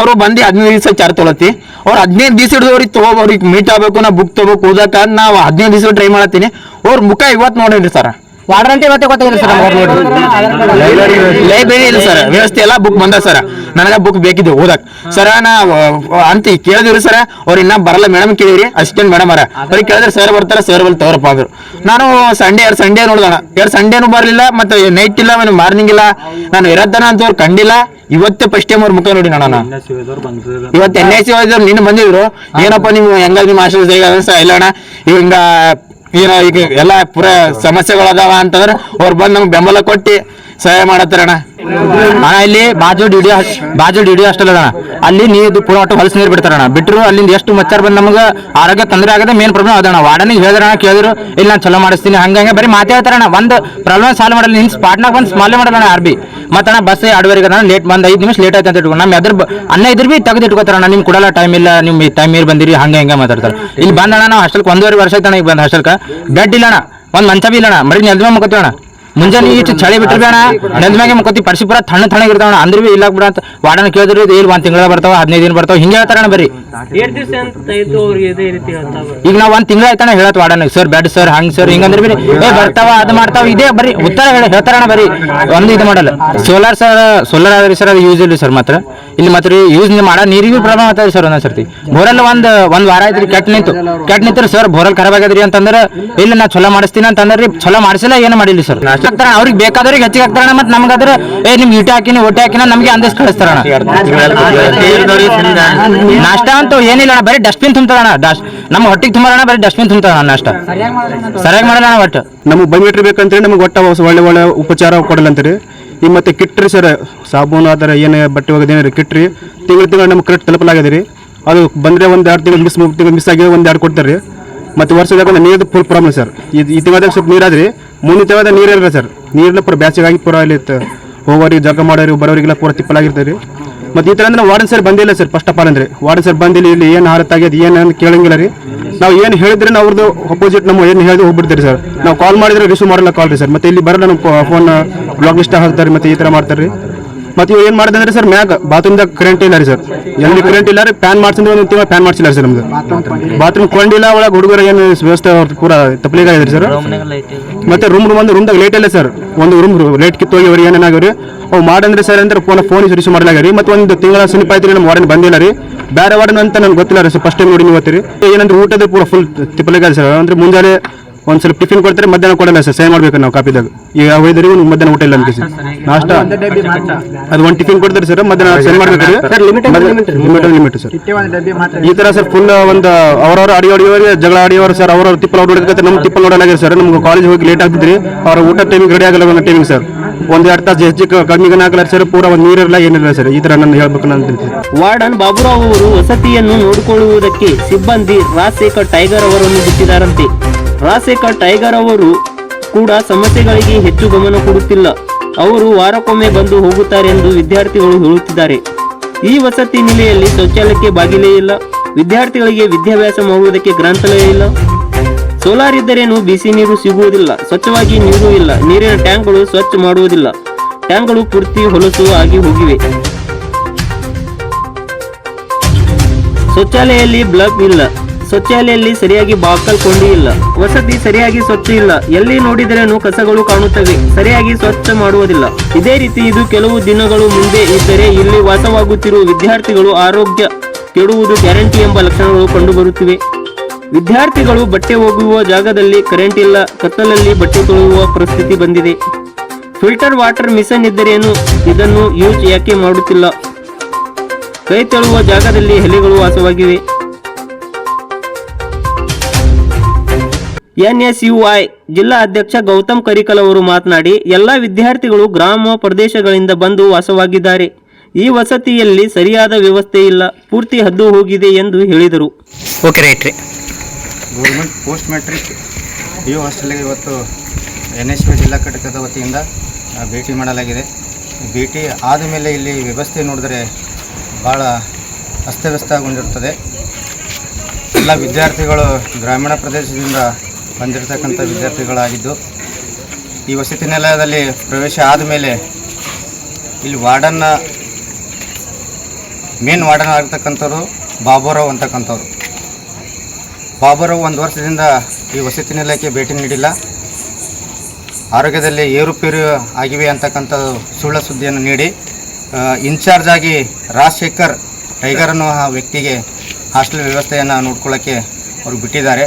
ಅವರು ಬಂದು ಹದಿನೈದು ದಿವಸ ಚಾರ್ಜ್ ತೊಳತಿ ಅವ್ರು ಹದಿನೈದು ದಿವಸ ಹಿಡಿದು ಅವ್ರಿಗೆ ತಗೋ ಅವ್ರಿಗೆ ಮೀಟ್ ಆಗ್ಬೇಕು ನಾ ಬುಕ್ ತಗೋಬೇಕು ಓದಕ್ಕ ನಾವು ಹದಿನೈದು ದಿವಸ ಟ್ರೈ ಮಾಡತ್ತೀನಿ. ಅವ್ರ ಮುಖ ಇವತ್ತು ನೋಡೇನ್ರಿ ಸರ್. ವಾರ್ಡನ್ ಅಂತ ಇವತ್ತೇ ಗೊತ್ತಾಗಿಲ್ಲ ಸರ್ ಲೈಬ್ರರಿ ಇಲ್ಲ ಸರ್. ವ್ಯವಸ್ಥೆ ಎಲ್ಲ ಬುಕ್ ಬಂದ ಸರ್. ನನಗ ಬುಕ್ ಬೇಕಿದ್ದು ಓದಕ್. ಸರ, ನಾ ಅಂತ ಕೇಳಿದ್ರಿ ಸರ್? ಅವ್ರು ಇನ್ನ ಬರಲ್ಲ. ಮೇಡಮ್ ಕೇಳಿರಿ. ಅಸಿಸ್ಟೆಂಟ್ ಮೇಡಮ್ ಅರ. ಅವ್ರಿಗೆ ಕೇಳಿದ್ರೆ ಸರ್ ಬರ್ತಾರ ಸರ್ ಬಲ್ ತಗೋರಪ್ಪ ಅಂದ್ರು. ನಾನು ಸಂಡೇ ಎರಡು ಸಂಡೇ ನೋಡ್ದಣ ಎರಡು ಸಂಡೇನು ಬರಲಿಲ್ಲ, ಮತ್ತೆ ನೈಟ್ ಇಲ್ಲ ಮಾರ್ನಿಂಗ್ ಇಲ್ಲ. ನಾನು ಇರತ್ತನ ಅಂತ ಅವ್ರು ಕಂಡಿಲ್ಲ. ಇವತ್ತೇ ಫಸ್ಟ್ ಟೈಮ್ ಅವ್ರ ಮುಖ ನೋಡಿ ನಾನು ಇವತ್ತು ಎನ್ ಐ ಸಿ ನಿನ್ನ ಬಂದಿದ್ರು. ಏನಪ್ಪ ನೀವು ಹೆಂಗ ನಿಮ್ಮ ಆಶ್ರಯ ಇಲ್ಲ ಅಣ್ಣ. ಇವ್ ಏನೋ ಈಗ ಎಲ್ಲ ಪೂರ ಸಮಸ್ಯೆಗಳದಾವ ಅಂತಂದ್ರೆ ಅವ್ರು ಬಂದು ನಮ್ಗೆ ಬೆಂಬಲ ಕೊಟ್ಟು ಸಹಾಯ ಮಾಡತ್ತಾರ ಅಣ್ಣ? ಅಣ್ಣ, ಇಲ್ಲಿ ಬಾಜು ಡಿಡಿ ಬಾಜು ಡಿಡಿ ಹಾಸ್ಟೆಲ್ ಅದ ಅಣ್ಣ. ಅಲ್ಲಿ ನೀರು ಪೂರ ಒಟ್ಟು ಹೊಲಸು ನೀರು ಬಿಡ್ತಾರಣ ಬಿಟ್ಟರು ಅಲ್ಲಿಂದ ಎಷ್ಟು ಮಚ್ಚರ್ ಬಂದು ನಮಗೆ ಆರೋಗ್ಯ ತೊಂದರೆ ಆಗದೆ ಮೇನ್ ಪ್ರಾಬ್ಲಮ್ ಅದಣ್ಣ ವಾರ್ಡನಿಗೆ ಹೇಳಿದ್ರಣ ಕೇಳಿದ್ರು, ಇಲ್ಲ, ನಾನು ಚಲೋ ಮಾಡಿಸ್ತೀನಿ. ಹಂಗೆ ಬರೀ ಮಾತೇ ಹೇಳ್ತಾರಣ್ಣ ಒಂದು ಪ್ರಾಬ್ಲಮ್ ಸಾಲ್ವ್ ಮಾಡಲ್ಲ. ನಿನ್ ಸ್ಪಾಟ್ನಾಗ ಬಂದು ಸ್ಮಾಲ್ ಮಾಡಲ್ಲ ಆರ್ ಬಿ ಮತ್ತಣ್ಣ ಬಸ್ ಎರಡುವರೆಗೆ ಅಣ್ಣ ಲೇಟ್ ಬಂದು ಐದು ನಿಮಿಷ ಲೇಟ್ ಆಯ್ತು ಅಂತ ಇಟ್ಕೊಂಡು ನಮ್ಮ ಎದ್ರ ಅನ್ನ ಇದ್ರ ಬಿ ತೆಗೆದು ಇಟ್ಕೋತಾರಣ್ಣ ನಿಮ್ಗೆ ಕೊಡಲ್ಲ ಟೈಮ್ ಇಲ್ಲ ನಿಮ್ಮ ಟೈಮ್ ಮೀರಿ ಬಂದಿರಿ, ಹಂಗೆ ಹಿಂಗೆ ಮಾತಾಡ್ತಾರೆ. ಇಲ್ಲಿ ಬಂದಣ್ಣ ನಾವು ಹಾಸ್ಟೆಲ್ಗೆ ಒಂದೂವರೆ ವರ್ಷ ಆಯ್ತಣ್ಣ ಈಗ ಬಂದು ಹಾಸ್ಟೆಲ್ಗೆ ಬೆಡ್ ಇಲ್ಲ ಅಣ್ಣ. ಒಂದು ಮಂಚ ಬಿ ಇಲ್ಲಣ್ಣ ಮರಿ ನೆಲ್ದ ಅಣ್ಣ. ಮುಂಜಾನೆ ಇಷ್ಟು ಚಳಿ ಬಿಟ್ರಿ ಅಣ್ಣ ನೆಲ್ದ ಮ್ಯಾಗೆ ಮುಖತಿ ಪರಿಸಿ ಪುರ ತಣ್ಣ ತಣ್ಣಗೆ ಇರ್ತಾವ ಅಂದ್ರೆ ಬಿ ಇಲ್ಲ ಬಿಡ ಅಂತ ವಾಡನ ಕೇಳಿದ್ರು ಇಲ್ಲಿ ಒಂದ್ ತಿಂಗಳ ಬರ್ತಾವ ಹದಿನೈದು ದಿನ ಬರ್ತಾವ. ಹಿಂಗೆ ಹೇಳ್ತಾರಣ್ಣ ಬರೀ. ಇದೇ ಈಗ ನಾವ್ ಒಂದ್ ತಿಂಗಳ ಆಯ್ತಾನ ಹೇಳತ್ ವಾಡನ ಸರ್ ಬ್ಯಾಡ್ ಸರ್ ಹಂಗ್ ಸರ್ ಹಿಂಗಂದ್ರೆ ಬಿ ಏ ಬರ್ತಾವ ಅದ್ ಮಾಡ್ತಾವ. ಇದೇ ಬರೀ ಉತ್ತರ ಹೇಳ ಹೇಳ್ತಾರಣ ಬರೀ. ಒಂದು ಇದು ಮಾಡಲ್ಲ. ಸೋಲಾರ್ ಸರ್ ಸೋಲಾರ್ ಆದ್ರೆ ಸರ್ ಅದು ಯೂಸ್ ಇಲ್ಲ ಸರ್ ಮಾತ್ರ. ಇಲ್ಲಿ ಮಾತ್ರ ಯೂಸ್ ಮಾಡೋ ನೀರಿಗೂ ಪ್ರಾಬ್ಲಮ್ ಆಗ್ತದೆ ಸರ್ ಒಂದೊಂದು ಸರ್ತಿ. ಬೋರಲ್ ಒಂದ್ ಒಂದ್ ವಾರ ಆಯ್ತ್ರಿ ಕೆಟ್ಟ ನಿಂತು. ಕೆಟ್ಟ ನಿಂತ್ರಿ ಸರ್ ಬೋರಲ್ ಖರಾಬ್ ಆಗ್ಯದ್ರಿ ಅಂತಂದ್ರೆ ಇಲ್ಲ. ನಾ ಚಲೋ ಮಾಡಿಸ್ತೀನಿ ಅಂತಂದ್ರಿ ಚಲೋ ಮಾಡಿಸಿಲ್ಲ ಏನು ಮಾಡಿಲ್ಲ ಸರ್. ಹಾಕ್ತಾರ ಅವ್ರಿಗೆ ಬೇಕಾದವ್ರಿಗೆ ಹೆಚ್ಚಿಗೆ ಹಾಕ್ತಾರಣ ಮತ್ತೆ ನಮ್ಗಾದ್ರೆ ಏ ನಿಮ್ ಈಟ ಹಾಕಿನಿ ಒಟ್ಟೆ ಹಾಕಿನ ನಮ್ಗೆ ಅಂದೇಶ್ ಕಳಿಸ್ತಾರಣ ನಾಷ್ಟ ಅಂತೂ ಏನಿಲ್ಲ ಅಣ್ಣ ಬರೀ ಡಸ್ಟ್ಬಿನ್ ತುಂಬ್ತಾರಣ ಡಸ್ಟ್ ನಮ್ಮ ಹೊಟ್ಟಿಗೆ ತುಂಬಾರಣ ಬರೀ ಡಸ್ಟ್ಬಿನ್ ತುಂಬ್ತಾರಣ ನಾಷ್ಟ. ಸರಿಯಾಗಿ ಮಾಡೋಣ ಒಟ್ಟು. ನಮಗೆ ಬಯೋಮೆಟ್ರಿ ಬೇಕಂತೇಳಿ ನಮಗೆ ಒಟ್ಟ ಒಳ್ಳೆ ಒಳ್ಳೆ ಉಪಚಾರ ಕೊಡಲ್ಲ ಅಂತೀರಿ. ಈಗ ಮತ್ತೆ ಕಿಟ್ರಿ ಸರ್, ಸಾಬೂನು ಆದರೆ ಏನೇ ಬಟ್ಟೆ ಒಗೆದು ಕಿಟ್ರಿ, ತಿಂಗಳು ತಿಂಗಳು ನಮ್ಗೆ ಕರೆಕ್ಟ್ ತಲುಪಲಾಗಿದೆ ಅದು ಬಂದರೆ ಒಂದು ಎರಡು ತಿಂಗಳು ಮಿಸ್ ತಿಂಗಳು ಮಿಸ್ ಆಗಿದೆ, ಒಂದು ಎರಡು ಕೊಡ್ತಾರೆ ರೀ. ಮತ್ತು ವರ್ಷದಾಗ ನೀರು ಫುಲ್ ಪ್ರಾಬ್ಲಮ್ ಸರ್. ಇದು ಈ ತಿಂಗಳದಾಗ ಸ್ವಲ್ಪ ನೀರಾದ್ರಿ ಮುಂದಿನ ತಿಂಗಳದಾಗ ನೀರಿಲ್ಲ ಸರ್. ನೀರಿನ ಪೂರ ಬ್ಯಾಸಿಗಾಗಿ ಪೂರ ಇಲ್ಲಿ ಹೋಗೋರಿಗೆ ಜಗ ಮಾಡೋರಿಗೆ, ಬರೋರಿಗೆಲ್ಲ ಪೂರ ತಿಪ್ಪಲಾಗಿರ್ತಾರೆ ರೀ. ಮತ್ತು ಈ ಥರ ಅಂದ್ರೆ ವಾರ್ಡನ್ ಸರ್ ಬಂದಿಲ್ಲ ಸರ್ ಫಸ್ಟ್ ಆಫ್ ಆಲ್ ಅಂದ್ರೆ. ವಾರ್ಡನ್ ಸರ್ ಬಂದಿಲ್ಲ, ಇಲ್ಲಿ ಏನು ಆಗ್ಯದ, ಏನು ಅಂತ ಕೇಳಂಗಿಲ್ಲ ರೀ. ನಾವು ಏನು ಹೇಳಿದ್ರೆ ನಾವು ಅವ್ರದ್ದು ಅಪೋಸಿಟ್ ನಮ್ಮ ಏನು ಹೇಳಿದ್ರೆ ಹೋಗ್ಬಿಡ್ತೀರಿ ಸರ್. ನಾವು ಕಾಲ್ ಮಾಡಿದ್ರೆ ರಿಸೀವ್ ಮಾಡಲ್ಲ ಕಾಲ್ ರೀ ಸರ್. ಮತ್ತೆ ಇಲ್ಲಿ ಬರಲ್ಲ ನಮ್ಮ ಫೋನ್ ಬ್ಲಾಕ್ ಲಿಸ್ಟ್ ಹಾಕ್ತಾರೆ, ಮತ್ತೆ ಈ ಥರ ಮಾಡ್ತಾರೆ ರೀ. ಮತ್ತೆ ಇವ್ ಏನು ಮಾಡಿದೆ ಅಂದ್ರೆ ಸರ್ ಮ್ಯಾಗ ಬಾತ್ರೂಮ್ದಾಗ ಕರೆಂಟ್ ಇಲ್ಲ ರೀ ಸರ್ ಎಲ್ಲಿ ಕರೆಂಟ್ ಇಲ್ಲ ರೀ ಫ್ಯಾನ್ ಮಾಡ್ಸಿದ್ರೆ ಒಂದು ತಿಂಗಳ ಫ್ಯಾನ್ ಮಾಡ್ಸಿಲ್ಲ ಸರ್ ನಮ್ದು. ಬಾತ್ರೂಮ್ ಕೊಂಡಿಲ್ಲ ಒಳಗೆ ಹುಡುಗರ ಏನು ವ್ಯವಸ್ಥೆ ಪೂರ ಪೂರ ತಪ್ಪಲಿಗಾಗಿದೆ ಸರ್ ಮತ್ತೆ ರೂಮ್ ರೂಮ್ ಒಂದು ರೂಮ್ದಾಗ ಲೇಟ್ ಇಲ್ಲ ಸರ್ ಒಂದು ರೂಮ್ ಲೇಟ್ ಕಿತ್ತೋಗಿ ಅವ್ರಿಗೆ ಏನೇನಾಗ್ರಿ ಅವು ಮಾಡಂದ್ರೆ ಸರ್ ಅಂದ್ರೆ ಫೋನ್ ಫೋನ್ ರಿಸೀವ್ ರೀ. ಮತ್ತೆ ಒಂದು ತಿಂಗಳ ಸಮೀಪ ಆಯ್ತು ರೀ ನಮ್ಮ ವಾರ್ಡನ್ ಬಂದಿಲ್ಲ ರೀ. ಬೇರೆ ವಾರ್ಡನ್ ಅಂತ ನನಗೆ ಗೊತ್ತಿಲ್ಲ ರೀ ಸರ್ ಫಸ್ಟ್ ಟೈಮ್ ನೋಡಿ ನೀವು ಗೊತ್ತೀರಿ ಏನಂದ್ರೆ ಊಟದ ಪೂರ ಫುಲ್ ತಿಪ್ಪಲಿಗಾದ ಸರ್ ಅಂದ್ರೆ ಮುಂಜಾನೆ ಒಂದ್ ಸ್ವಲ್ಪ ಟಿಫಿನ್ ಕೊಡ್ತಾರೆ ಮಧ್ಯಾಹ್ನ ಕೊಡಲ್ಲ ಸರ್ ಸೇವ್ ಮಾಡ್ಬೇಕು ನಾವು ಕಾಪಿದಾಗ ಈಗ ಒಯ್ದರಿಗೆ ಒಂದು ಮಧ್ಯಾಹ್ನ ಊಟ ಇಲ್ಲ ಅಂತ ಸರ್ ನಾಷ್ಟ? ಅದು ಒಂದು ಟಿಫಿನ್ ಕೊಡ್ತಾರೆ ಸರ್ ಮಧ್ಯಾಹ್ನ ಸೇವ್ ಮಾಡ್ಬೇಕು ಲಿಮಿಟ್ ಲಿಮಿಟ್ ಸರ್. ಈ ತರ ಸರ್ ಫುಲ್ ಒಂದು ಅವ್ರವ್ರ ಅಡಿ ಅಡಿಯವರಿಗೆ ಜಗಳ ಅಡಿಯವರು ಸರ್ ಅವ್ರವ್ರ ತಿಪ್ಪಲ್ ನೋಡೋದಕ್ಕೆ ನಮ್ಮ ತಿಪ್ಪಲ್ ಹೊಡಲಾಗಿದೆ ಸರ್. ನಮ್ಗೆ ಕಾಲೇಜ್ ಹೋಗಿ ಲೇಟ್ ಆಗ್ತಿದ್ರಿ ಅವ್ರ ಊಟ ಟೈಮಿಗೆ ರೆಡಿ ಆಗಲ್ಲ ಒಂದು ಟೈಮಿಂಗ್ ಸರ್. ಒಂದ್ ಎರಡು ತಾಸು ಹೆಚ್ಚು ಕಡಿಮೆ ಹಾಕಲ್ಲ ಸರ್ ಪೂರ ಒಂದು ನೀರಿರಲ್ಲ ಏನಿಲ್ಲ ಸರ್. ಈ ತರ ನಾನು ಹೇಳ್ಬೇಕು ನಾನು ವಾರ್ಡನ್ ಬಾಬುರಾವ್ ಅವರು ವಸತಿಯನ್ನು ನೋಡಿಕೊಳ್ಳುವುದಕ್ಕೆ ಸಿಬ್ಬಂದಿ ರಾಜಶೇಖರ್ ಟೈಗರ್ ಅವರನ್ನು ಬಿಟ್ಟಿದ್ದಾರಂತೆ. ರಾಜಶೇಖರ್ ಟೈಗರ್ ಅವರು ಕೂಡ ಸಮಸ್ಯೆಗಳಿಗೆ ಹೆಚ್ಚು ಗಮನ ಕೊಡುತ್ತಿಲ್ಲ. ಅವರು ವಾರಕ್ಕೊಮ್ಮೆ ಬಂದು ಹೋಗುತ್ತಾರೆ ಎಂದು ವಿದ್ಯಾರ್ಥಿಗಳು ಹೇಳುತ್ತಿದ್ದಾರೆ. ಈ ವಸತಿ ನಿಲೆಯಲ್ಲಿ ಶೌಚಾಲಯಕ್ಕೆ ಬಾಗಿಲೇ ಇಲ್ಲ. ವಿದ್ಯಾರ್ಥಿಗಳಿಗೆ ವಿದ್ಯಾಭ್ಯಾಸ ಮಾಡುವುದಕ್ಕೆ ಗ್ರಂಥಾಲಯ ಇಲ್ಲ. ಸೋಲಾರ್ ಇದ್ದರೇನು ಬಿಸಿ ನೀರು ಸಿಗುವುದಿಲ್ಲ. ಸ್ವಚ್ಛವಾಗಿ ನೀರು ಇಲ್ಲ. ನೀರಿನ ಟ್ಯಾಂಕ್ಗಳು ಸ್ವಚ್ಛ ಮಾಡುವುದಿಲ್ಲ. ಟ್ಯಾಂಕ್ಗಳು ಪೂರ್ತಿ ಹೊಲಸು ಆಗಿ ಹೋಗಿವೆ. ಶೌಚಾಲಯದಲ್ಲಿ ಬ್ಲಬ್ ಇಲ್ಲ. ಶೌಚಾಲಯದಲ್ಲಿ ಸರಿಯಾಗಿ ಬಾಕಲ್ ಕೊಂಡಿ ಇಲ್ಲ. ವಸತಿ ಸರಿಯಾಗಿ ಸ್ವಚ್ಛ ಇಲ್ಲ. ಎಲ್ಲಿ ನೋಡಿದರೇನು ಕಸಗಳು ಕಾಣುತ್ತವೆ. ಸರಿಯಾಗಿ ಸ್ವಚ್ಛ ಮಾಡುವುದಿಲ್ಲ. ಇದೇ ರೀತಿ ಇದು ಕೆಲವು ದಿನಗಳು ಮುಂದೆ ಇದ್ದರೆ ಇಲ್ಲಿ ವಾಸವಾಗುತ್ತಿರುವ ವಿದ್ಯಾರ್ಥಿಗಳು ಆರೋಗ್ಯ ಕೆಡುವುದು ಗ್ಯಾರಂಟಿ ಎಂಬ ಲಕ್ಷಣಗಳು ಕಂಡುಬರುತ್ತಿವೆ. ವಿದ್ಯಾರ್ಥಿಗಳು ಬಟ್ಟೆ ಹೋಗುವ ಜಾಗದಲ್ಲಿ ಕರೆಂಟ್ ಇಲ್ಲ. ಕತ್ತಲಲ್ಲಿ ಬಟ್ಟೆ ತೊಳೆಯುವ ಪರಿಸ್ಥಿತಿ ಬಂದಿದೆ. ಫಿಲ್ಟರ್ ವಾಟರ್ ಮಿಷನ್ ಇದ್ದರೇನು? ಇದನ್ನು ಯೂಸ್ ಯಾಕೆ ಮಾಡುತ್ತಿಲ್ಲ? ಕೈ ತೊಳೆಯುವ ಜಾಗದಲ್ಲಿ ಹೆಲಿಗಳು ವಾಸವಾಗಿವೆ. ಎನ್ಎಸ್ಯುಐ ಜಿಲ್ಲಾ ಅಧ್ಯಕ್ಷ ಗೌತಮ್ ಕರಿಕಲ್ ಅವರು ಮಾತನಾಡಿ ಎಲ್ಲ ವಿದ್ಯಾರ್ಥಿಗಳು ಗ್ರಾಮ ಪ್ರದೇಶಗಳಿಂದ ಬಂದು ವಾಸವಾಗಿದ್ದಾರೆ. ಈ ವಸತಿಯಲ್ಲಿ ಸರಿಯಾದ ವ್ಯವಸ್ಥೆ ಇಲ್ಲ ಪೂರ್ತಿ ಹದ್ದು ಹೋಗಿದೆ ಎಂದು ಹೇಳಿದರು. ಓಕೆ ರೈಟ್ ರೀ. Government post matric P U ಹಾಸ್ಟೆಲ್ಗೆ ಇವತ್ತು ಎನ್ ಎಸ್ ಪಿ ಜಿಲ್ಲಾ ಘಟಕದ ವತಿಯಿಂದ ಭೇಟಿ ಮಾಡಲಾಗಿದೆ. ಭೇಟಿ ಆದಮೇಲೆ ಇಲ್ಲಿ ವ್ಯವಸ್ಥೆ ನೋಡಿದ್ರೆ ಭಾಳ ಅಸ್ತವ್ಯಸ್ತಗೊಂಡಿರ್ತದೆ ಎಲ್ಲ ವಿದ್ಯಾರ್ಥಿಗಳು ಗ್ರಾಮೀಣ ಪ್ರದೇಶದಿಂದ ಬಂದಿರತಕ್ಕಂಥ ವಿದ್ಯಾರ್ಥಿಗಳಾಗಿದ್ದು, ಈ ವಸತಿ ನಿಲಯದಲ್ಲಿ ಪ್ರವೇಶ ಆದಮೇಲೆ ಇಲ್ಲಿ ವಾರ್ಡನ್ನ ಮೇನ್ ವಾರ್ಡನ್ ಆಗಿರ್ತಕ್ಕಂಥವ್ರು ಬಾಬುರಾವ್ ಅಂತಕ್ಕಂಥವ್ರು. ಬಾಬುರಾವ್ ಒಂದು ವರ್ಷದಿಂದ ಈ ವಸತಿ ನಿಲಯಕ್ಕೆ ಭೇಟಿ ನೀಡಿಲ್ಲ. ಆರೋಗ್ಯದಲ್ಲಿ ಏರುಪೇರು ಆಗಿವೆ ಅಂತಕ್ಕಂಥ ಸುಳ್ಳ ಸುದ್ದಿಯನ್ನು ನೀಡಿ ಇನ್ಚಾರ್ಜ್ ಆಗಿ ರಾಜಶೇಖರ್ ಟೈಗರ್ ಅನ್ನೋ ಆ ವ್ಯಕ್ತಿಗೆ ಹಾಸ್ಟೆಲ್ ವ್ಯವಸ್ಥೆಯನ್ನು ನೋಡ್ಕೊಳ್ಳೋಕ್ಕೆ ಅವರು ಬಿಟ್ಟಿದ್ದಾರೆ.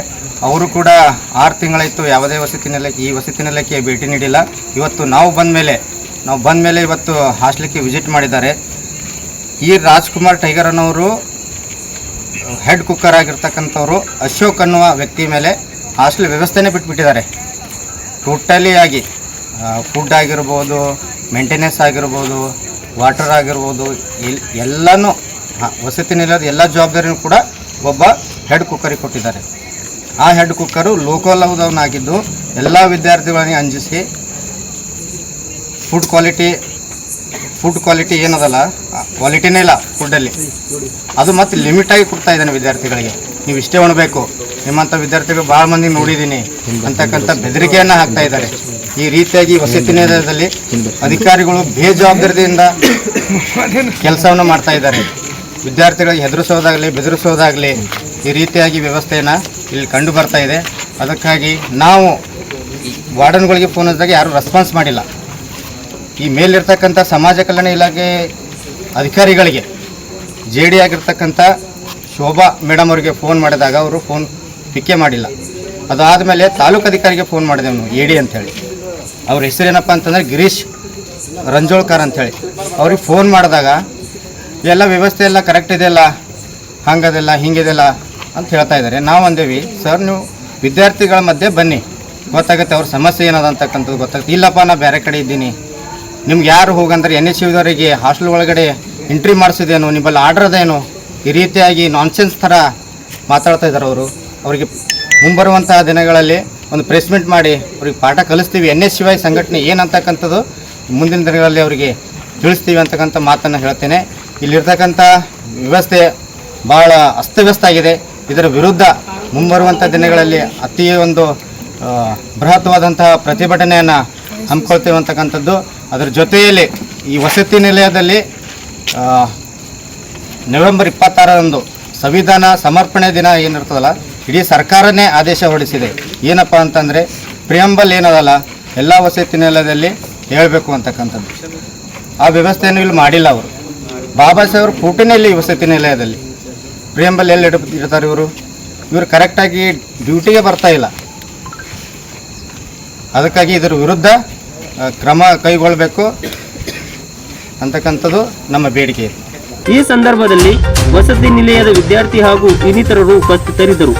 ಅವರು ಕೂಡ ಆರು ತಿಂಗಳಾಯಿತು ಯಾವುದೇ ವಸತಿ ನಿಲಯಕ್ಕೆ ಈ ವಸತಿ ನಿಲಯಕ್ಕೆ ಭೇಟಿ ನೀಡಿಲ್ಲ. ಇವತ್ತು ನಾವು ಬಂದ ಮೇಲೆ ನಾವು ಬಂದ ಮೇಲೆ ಇವತ್ತು ಹಾಸ್ಟೆಲ್ಗೆ ವಿಸಿಟ್ ಮಾಡಿದ್ದಾರೆ. ಈ ರಾಜ್ಕುಮಾರ್ ಟೈಗರ್ ಅನ್ನೋರು ಹೆಡ್ ಕುಕ್ಕರ್ ಆಗಿರ್ತಕ್ಕಂಥವ್ರು, ಅಶೋಕ್ ಅನ್ನುವ ವ್ಯಕ್ತಿ ಮೇಲೆ ಹಾಸ್ಟೆಲ್ ವ್ಯವಸ್ಥೆನೇ ಬಿಟ್ಬಿಟ್ಟಿದ್ದಾರೆ. ಟೋಟಲಿ ಆಗಿ ಫುಡ್ ಆಗಿರ್ಬೋದು ಮೇಂಟೆನೆನ್ಸ್ ಆಗಿರ್ಬೋದು ವಾಟರ್ ಆಗಿರ್ಬೋದು, ಎಲ್, ಎಲ್ಲನೂ ವಸತಿ ನಿಲಯದ ಎಲ್ಲ ಜವಾಬ್ದಾರಿನೂ ಕೂಡ ಒಬ್ಬ ಹೆಡ್ ಕುಕ್ಕರಿಗೆ ಕೊಟ್ಟಿದ್ದಾರೆ. ಆ ಹೆಡ್ ಕುಕ್ಕರು ಲೋಕಲವದವನಾಗಿದ್ದು ಎಲ್ಲ ವಿದ್ಯಾರ್ಥಿಗಳಿಗೆ ಅಂಜಿಸಿ ಫುಡ್ ಕ್ವಾಲಿಟಿ ಫುಡ್ ಕ್ವಾಲಿಟಿ ಏನದಲ್ಲ ಕ್ವಾಲಿಟಿನೇ ಇಲ್ಲ ಫುಡ್ಡಲ್ಲಿ ಅದು ಮತ್ತೆ ಲಿಮಿಟಾಗಿ ಕೊಡ್ತಾ ಇದ್ದಾನೆ ವಿದ್ಯಾರ್ಥಿಗಳಿಗೆ. ನೀವು ಇಷ್ಟೇ ಉಣಬೇಕು. ನಿಮ್ಮಂಥ ವಿದ್ಯಾರ್ಥಿಗಳು ಭಾಳ ಮಂದಿ ನೋಡಿದ್ದೀನಿ ಅಂತಕ್ಕಂಥ ಬೆದರಿಕೆಯನ್ನು ಹಾಕ್ತಾ ಇದ್ದಾರೆ. ಈ ರೀತಿಯಾಗಿ ವಸತಿ ನಿಲಯದಲ್ಲಿ ಅಧಿಕಾರಿಗಳು ಬೇಜವಾಬ್ದಾರಿಯಿಂದ ಕೆಲಸವನ್ನು ಮಾಡ್ತಾ ಇದ್ದಾರೆ. ವಿದ್ಯಾರ್ಥಿಗಳಿಗೆ ಹೆದರಿಸೋದಾಗಲಿ ಬೆದರಿಸೋದಾಗಲಿ ಈ ರೀತಿಯಾಗಿ ವ್ಯವಸ್ಥೆಯನ್ನು ಇಲ್ಲಿ ಕಂಡು ಬರ್ತಾ ಇದೆ. ಅದಕ್ಕಾಗಿ ನಾವು ವಾರ್ಡನ್ಗಳಿಗೆ ಫೋನ್ ಹಚ್ಚಿದಾಗ ಯಾರೂ ರೆಸ್ಪಾನ್ಸ್ ಮಾಡಿಲ್ಲ. ಈ ಮೇಲಿರ್ತಕ್ಕಂಥ ಸಮಾಜ ಕಲ್ಯಾಣ ಇಲಾಖೆ ಅಧಿಕಾರಿಗಳಿಗೆ, ಜೆ ಡಿ ಆಗಿರ್ತಕ್ಕಂಥ ಶೋಭಾ ಮೇಡಮ್ ಅವರಿಗೆ ಫೋನ್ ಮಾಡಿದಾಗ ಅವರು ಫೋನ್ ಪಿಕ್ಕೆ ಮಾಡಿಲ್ಲ. ಅದಾದ ಮೇಲೆ ತಾಲೂಕು ಅಧಿಕಾರಿಗೆ ಫೋನ್ ಮಾಡಿದೆವು ನಾವು ಎ ಡಿ ಅಂಥೇಳಿ. ಅವ್ರ ಹೆಸರೇನಪ್ಪ ಅಂತಂದರೆ ಗಿರೀಶ್ ರಂಜೋಳ್ಕರ್ ಅಂಥೇಳಿ. ಅವ್ರಿಗೆ ಫೋನ್ ಮಾಡಿದಾಗ, ಎಲ್ಲ ವ್ಯವಸ್ಥೆ ಎಲ್ಲ ಕರೆಕ್ಟ್ ಇದೆಯಲ್ಲ, ಹಂಗದೆಲ್ಲ, ಹಿಂಗಿದೆಲ್ಲ ಅಂತ ಹೇಳ್ತಾ ಇದ್ದಾರೆ. ನಾವು ಅಂದೇವಿ, ಸರ್, ನೀವು ವಿದ್ಯಾರ್ಥಿಗಳ ಮಧ್ಯೆ ಬನ್ನಿ. ಗೊತ್ತಾಗುತ್ತೆ ಅವ್ರ ಸಮಸ್ಯೆ ಏನದ ಅಂತಕ್ಕಂಥದ್ದು ಗೊತ್ತಾಗುತ್ತೆ. ಇಲ್ಲಪ್ಪ, ನಾ ಬೇರೆ ಕಡೆ ಇದ್ದೀನಿ. ನಿಮ್ಗೆ ಯಾರು ಹೋಗಂದ್ರೆ ಎನ್ ಎಚ್ ಯುದವರಿಗೆ ಹಾಸ್ಟೆಲ್ ಒಳಗಡೆ ಎಂಟ್ರಿ ಮಾಡಿಸಿದೇನು, ನಿಮ್ಮಲ್ಲಿ ಆರ್ಡರ್ ಅದೇನು ಈ ರೀತಿಯಾಗಿ ನಾನ್ಸೆನ್ಸ್ ಥರ ಮಾತಾಡ್ತಾ ಇದ್ದಾರೆ ಅವರು. ಅವರಿಗೆ ಮುಂಬರುವಂತಹ ದಿನಗಳಲ್ಲಿ ಒಂದು ಪ್ರೆಸ್ ಮೀಟ್ ಮಾಡಿ ಅವ್ರಿಗೆ ಪಾಠ ಕಲಿಸ್ತೀವಿ. ಎನ್ ಎಸ್ ಶಿವಾಯ್ ಸಂಘಟನೆ ಏನಂತಕ್ಕಂಥದ್ದು ಮುಂದಿನ ದಿನಗಳಲ್ಲಿ ಅವರಿಗೆ ತಿಳಿಸ್ತೀವಿ ಅಂತಕ್ಕಂಥ ಮಾತನ್ನು ಹೇಳ್ತೇನೆ. ಇಲ್ಲಿರ್ತಕ್ಕಂಥ ವ್ಯವಸ್ಥೆ ಭಾಳ ಅಸ್ತವ್ಯಸ್ತ ಆಗಿದೆ. ಇದರ ವಿರುದ್ಧ ಮುಂಬರುವಂಥ ದಿನಗಳಲ್ಲಿ ಅತಿ ಒಂದು ಬೃಹತ್ವಾದಂತಹ ಪ್ರತಿಭಟನೆಯನ್ನು ಹಮ್ಮಿಕೊಳ್ತೇವೆ ಅಂತಕ್ಕಂಥದ್ದು ಅದರ ಜೊತೆಯಲ್ಲಿ ಈ ವಸತಿ ನಿಲಯದಲ್ಲಿ ನವೆಂಬರ್ ಇಪ್ಪತ್ತಾರರಂದು ಸಂವಿಧಾನ ಸಮರ್ಪಣೆ ದಿನ ಏನಿರ್ತದಲ್ಲ, ಇಡೀ ಸರ್ಕಾರನೇ ಆದೇಶ ಹೊರಡಿಸಿದೆ. ಏನಪ್ಪ ಅಂತಂದರೆ, ಪ್ರಿಯಂಬಲ್ ಏನದಲ್ಲ, ಎಲ್ಲ ವಸತಿ ನಿಲಯದಲ್ಲಿ ಹೇಳಬೇಕು ಅಂತಕ್ಕಂಥದ್ದು. ಆ ವ್ಯವಸ್ಥೆಯನ್ನು ಇಲ್ಲಿ ಮಾಡಿಲ್ಲ ಅವರು. ಬಾಬಾ ಸಾಹೇಬ್ರ ಫೋಟೋನೇ ವಸತಿ ನಿಲಯದಲ್ಲಿ. ಪ್ರಿಯಂಬಲ್ ಎಲ್ಲಿ ಇಡ ಇರ್ತಾರೆ ಇವರು? ಇವರು ಕರೆಕ್ಟಾಗಿ ಡ್ಯೂಟಿಗೆ ಬರ್ತಾ ಇಲ್ಲ. ಅದಕ್ಕಾಗಿ ಇದರ ವಿರುದ್ಧ ಕ್ರಮ ಕೈಗೊಳ್ಳಬೇಕು ಅಂತಕ್ಕಂಥದ್ದು ನಮ್ಮ ಬೇಡಿಕೆ. ಈ ಸಂದರ್ಭದಲ್ಲಿ ವಸತಿ ನಿಲಯದ ವಿದ್ಯಾರ್ಥಿ ಹಾಗೂ ಇನ್ನಿತರರು ಉಪಸ್ಥಿತರಿದ್ದರು.